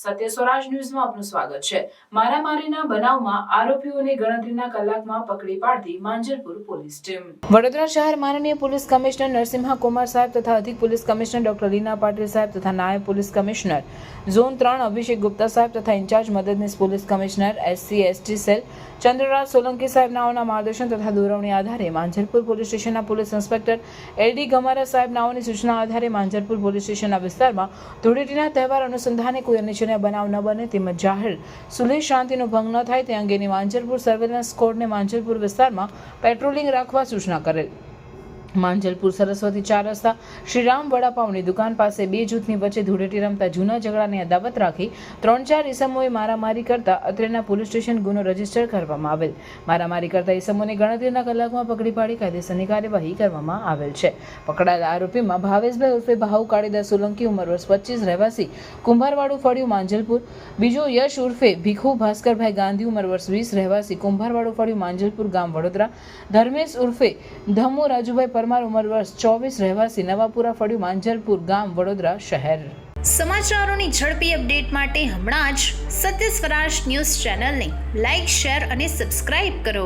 સત્ય સ્વરાજ ન્યૂઝમાં આપનું સ્વાગત છે. મારામારીના બનાવમાં આરોપીઓને ગણતરીના કલાકમાં પકડી પાડતી માંજરપુર પોલીસ ટીમ. વડોદરા શહેર માનનીય પોલીસ કમિશનર નરસિંહા કુમાર સાહેબ તથા અધિક police commissioner doctor Leena Patil સાહેબ તથા નાયબ પોલીસ કમિશનર ઝોન ત્રણ અભિષેક ગુપ્તા સાહેબ તથા ઇન્ચાર્જ મદદનીશ police commissioner SC, ST cell Chandraraj Solanki સાહેબ નાઓના માર્ગદર્શન તથા દોરવણી આધારે માંજરપુર પોલીસ સ્ટેશનના પોલીસ ઇન્સ્પેક્ટર એલડી ગમારા સાહેબ નાઓની સૂચના આધારે માંજરપુર પોલીસ સ્ટેશનના વિસ્તારમાં ધૂળેટીના તહેવાર અનુસંધાને કોઈ અનિચ્છનીય બનાવ ન બને તેમજ જાહેર સુલેહ શાંતિનો ભંગ ન થાય તે અંગેની માંજરપુર સર્વેલન્સ સ્કોડને માંજરપુર વિસ્તારમાં પેટ્રોલિંગ રાખવા સૂચના કરેલ. માંજલપુર સરસ્વતી ચાર રસ્તા, શ્રીરામ વડાપાવની દુકાન પાસે બે જૂથની વચ્ચે ધૂળેટી રમતા જૂના ઝઘડાની અદાવત રાખી ત્રણ ચાર ઇસમોએ મારામારી કરતા અત્રેના પોલીસ સ્ટેશન ગુનો રજિસ્ટર કરવામાં આવેલ. મારામારી કરતા ઇસમોને ગણતરીના કલાકમાં પકડી પાડી કાયદેસરની કાર્યવાહી કરવામાં આવેલ છે. પકડાયેલા આરોપીમાં ભાવેશભાઈ ઉર્ફે ભાવ કાળીદાસ સોલંકી ઉંમર વર્ષ પચીસ, રહેવાસી કુંભારવાડું ફળિયું, માંજલપુર. બીજો યશ ઉર્ફે ભીખુ ભાસ્કરભાઈ ગાંધી ઉંમર વર્ષ વીસ, રહેવાસી કુંભારવાડું ફળિયું, માંજલપુર ગામ વડોદરા. ધર્મેશ ઉર્ફે ધમુ રાજુભાઈ પરમાર ઉંમર વર્ષ ચોવીસ, રહેવાસી નવાપુરા ફળિયું, માંજલપુર ગામ, વડોદરા શહેર. સમાચારોની ઝડપી અપડેટ માટે હમણાં જ સત્ય સ્વરાજ ન્યૂઝ ચેનલને લાઇક શેર અને સબસ્ક્રાઇબ કરો.